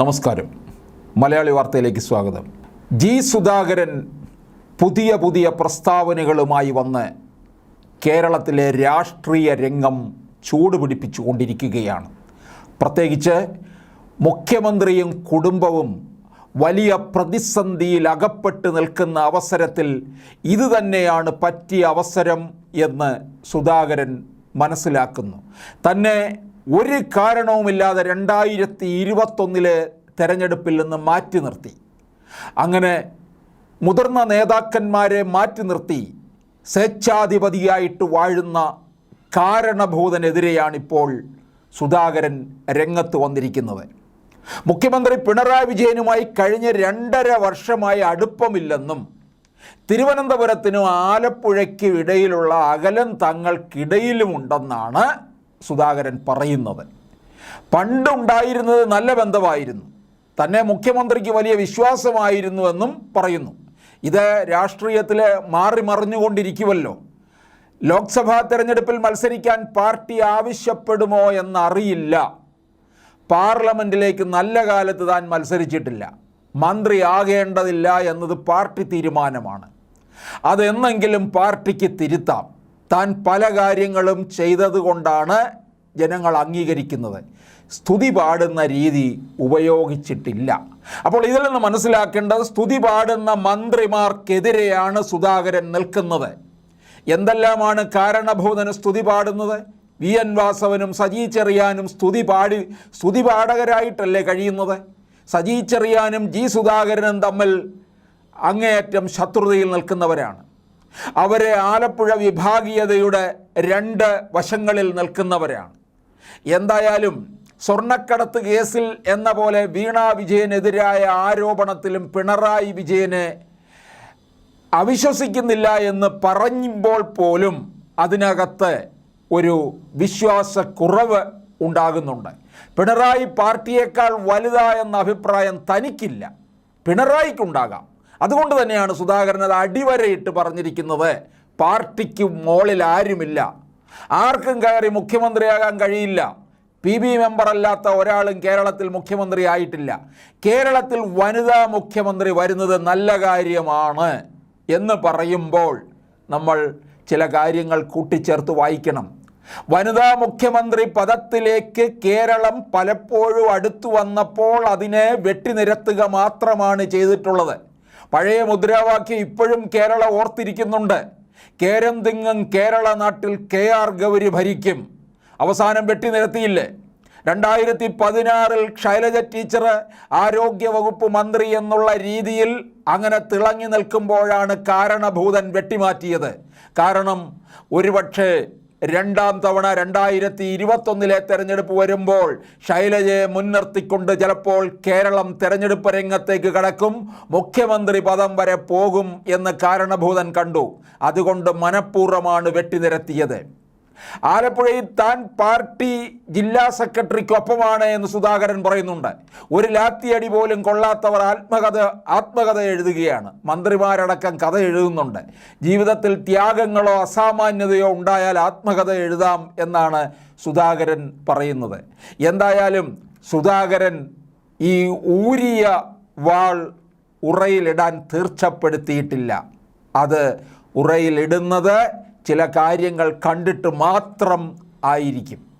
നമസ്കാരം. മലയാളി വാർത്തയിലേക്ക് സ്വാഗതം. ജി സുധാകരൻ പുതിയ പുതിയ പ്രസ്താവനകളുമായി വന്ന് കേരളത്തിലെ രാഷ്ട്രീയ രംഗം ചൂടുപിടിപ്പിച്ചുകൊണ്ടിരിക്കുകയാണ്. പ്രത്യേകിച്ച് മുഖ്യമന്ത്രിയും കുടുംബവും വലിയ പ്രതിസന്ധിയിൽ അകപ്പെട്ട് നിൽക്കുന്ന അവസരത്തിൽ ഇത് തന്നെയാണ് പറ്റിയ അവസരം എന്ന് സുധാകരൻ മനസ്സിലാക്കുന്നു. തന്നെ ഒരു കാരണവുമില്ലാതെ രണ്ടായിരത്തി ഇരുപത്തൊന്നിലെ തെരഞ്ഞെടുപ്പിൽ നിന്ന് മാറ്റി നിർത്തി. അങ്ങനെ മുതിർന്ന നേതാക്കന്മാരെ മാറ്റി നിർത്തി. സ്വേച്ഛാധിപതിയായിട്ട് വാഴുന്ന കാരണഭൂതനെതിരെയാണിപ്പോൾ സുധാകരൻ രംഗത്ത് വന്നിരിക്കുന്നത്. മുഖ്യമന്ത്രി പിണറായി വിജയനുമായി കഴിഞ്ഞ രണ്ടര വർഷമായി അടുപ്പമില്ലെന്നും തിരുവനന്തപുരത്തിനും ആലപ്പുഴയ്ക്കും ഇടയിലുള്ള അകലം തങ്ങൾക്കിടയിലുമുണ്ടെന്നാണ് സുധാകരൻ പറയുന്നത് പണ്ടുണ്ടായിരുന്നത് നല്ല ബന്ധമായിരുന്നു. തന്നെ മുഖ്യമന്ത്രിക്ക് വലിയ വിശ്വാസമായിരുന്നുവെന്നും പറയുന്നു. ഇത് രാഷ്ട്രീയത്തിൽ മാറി മറിഞ്ഞുകൊണ്ടിരിക്കുമല്ലോ ലോക്സഭാ തെരഞ്ഞെടുപ്പിൽ മത്സരിക്കാൻ പാർട്ടി ആവശ്യപ്പെടുമോ എന്നറിയില്ല. പാർലമെന്റിലേക്ക് നല്ല കാലത്ത് താൻ മത്സരിച്ചിട്ടില്ല. മന്ത്രി ആകേണ്ടതില്ല എന്നത് പാർട്ടി തീരുമാനമാണ്. അതെന്നെങ്കിലും പാർട്ടിക്ക് തിരുത്താം. താൻ പല കാര്യങ്ങളും ചെയ്തതുകൊണ്ടാണ് ജനങ്ങൾ അംഗീകരിക്കുന്നത്. സ്തുതി പാടുന്ന രീതി ഉപയോഗിച്ചിട്ടില്ല. അപ്പോൾ ഇതിൽ നിന്ന് മനസ്സിലാക്കേണ്ടത് സ്തുതി പാടുന്ന മന്ത്രിമാർക്കെതിരെയാണ് സുധാകരൻ നിൽക്കുന്നത്. എന്തെല്ലാമാണ് കാരണഭൂതന് സ്തുതി പാടുന്നത്? വി. എൻ. വാസവനും സജി ചെറിയാനും സ്തുതി പാടി സ്തുതി പാടകരായിട്ടല്ലേ കഴിയുന്നത്? സജി ചെറിയാനും ജി സുധാകരനും തമ്മിൽ അങ്ങേയറ്റം ശത്രുതയിൽ നിൽക്കുന്നവരാണ്. അവരെ ആലപ്പുഴ വിഭാഗീയതയുടെ രണ്ട് വശങ്ങളിൽ നിൽക്കുന്നവരാണ്. എന്തായാലും സ്വർണക്കടത്ത് കേസിൽ എന്ന പോലെ വീണ വിജയനെതിരായ ആരോപണത്തിലും പിണറായി വിജയനെ അവിശ്വസിക്കുന്നില്ല എന്ന് പറയുമ്പോൾ പോലും അതിനകത്ത് ഒരു വിശ്വാസക്കുറവ് ഉണ്ടാകുന്നുണ്ട്. പിണറായി പാർട്ടിയേക്കാൾ വലുതായെന്ന അഭിപ്രായം തനിക്കില്ല. പിണറായിക്കുണ്ടാകാം. അതുകൊണ്ട് തന്നെയാണ് സുധാകരൻ അത് അടിവരയിട്ട് പറഞ്ഞിരിക്കുന്നത്. പാർട്ടിക്ക് മോളിൽ ആരുമില്ല. ആർക്കും കയറി മുഖ്യമന്ത്രിയാകാൻ കഴിയില്ല. പി ബി മെമ്പറല്ലാത്ത ഒരാളും കേരളത്തിൽ മുഖ്യമന്ത്രി ആയിട്ടില്ല. കേരളത്തിൽ വനിതാ മുഖ്യമന്ത്രി വരുന്നത് നല്ല കാര്യമാണ് എന്ന് പറയുമ്പോൾ നമ്മൾ ചില കാര്യങ്ങൾ കൂട്ടിച്ചേർത്ത് വായിക്കണം. വനിതാ മുഖ്യമന്ത്രി പദത്തിലേക്ക് കേരളം പലപ്പോഴും അടുത്തു വന്നപ്പോൾ അതിനെ വെട്ടിനിരത്തുക മാത്രമാണ് ചെയ്തിട്ടുള്ളത്. പഴയ മുദ്രാവാക്യം ഇപ്പോഴും കേരള ഓർത്തിരിക്കുന്നുണ്ട്. കേരം തിങ്ങും കേരള നാട്ടിൽ കെ ആർ ഗൗരി ഭരിക്കും. അവസാനം വെട്ടി നിരത്തിയില്ലേ? രണ്ടായിരത്തി പതിനാറിൽ ശൈലജ ടീച്ചർ ആരോഗ്യവകുപ്പ് മന്ത്രി എന്നുള്ള രീതിയിൽ അങ്ങനെ തിളങ്ങി നിൽക്കുമ്പോഴാണ് കാരണഭൂതൻ വെട്ടിമാറ്റിയത്. കാരണം ഒരുപക്ഷെ രണ്ടാം തവണ രണ്ടായിരത്തി ഇരുപത്തൊന്നിലെ തെരഞ്ഞെടുപ്പ് വരുമ്പോൾ ശൈലജയെ മുൻനിർത്തിക്കൊണ്ട് ചിലപ്പോൾ കേരളം തെരഞ്ഞെടുപ്പ് രംഗത്തേക്ക് കടക്കും. മുഖ്യമന്ത്രി പദം വരെ പോകും എന്ന് കാരണഭൂതൻ കണ്ടു. അതുകൊണ്ട് മനഃപൂർവമാണ് വെട്ടിനിരത്തിയത്. ആലപ്പുഴയിൽ താൻ പാർട്ടി ജില്ലാ സെക്രട്ടറിക്കൊപ്പമാണ് എന്ന് സുധാകരൻ പറയുന്നുണ്ട്. ഒരു ലാത്തിയടി പോലും കൊള്ളാത്തവർ ആത്മകഥ ആത്മകഥ എഴുതുകയാണ്. മന്ത്രിമാരടക്കം കഥ എഴുതുന്നുണ്ട്. ജീവിതത്തിൽ ത്യാഗങ്ങളോ അസാമാന്യതയോ ഉണ്ടായാൽ ആത്മകഥ എഴുതാം എന്നാണ് സുധാകരൻ പറയുന്നത്. എന്തായാലും സുധാകരൻ ഈ ഊരിയ വാൾ ഉറയിലിടാൻ തീർച്ചപ്പെടുത്തിയിട്ടില്ല. അത് ഉറയിലിടുന്നത് ചില കാര്യങ്ങൾ കണ്ടിട്ട് മാത്രം ആയിരിക്കും.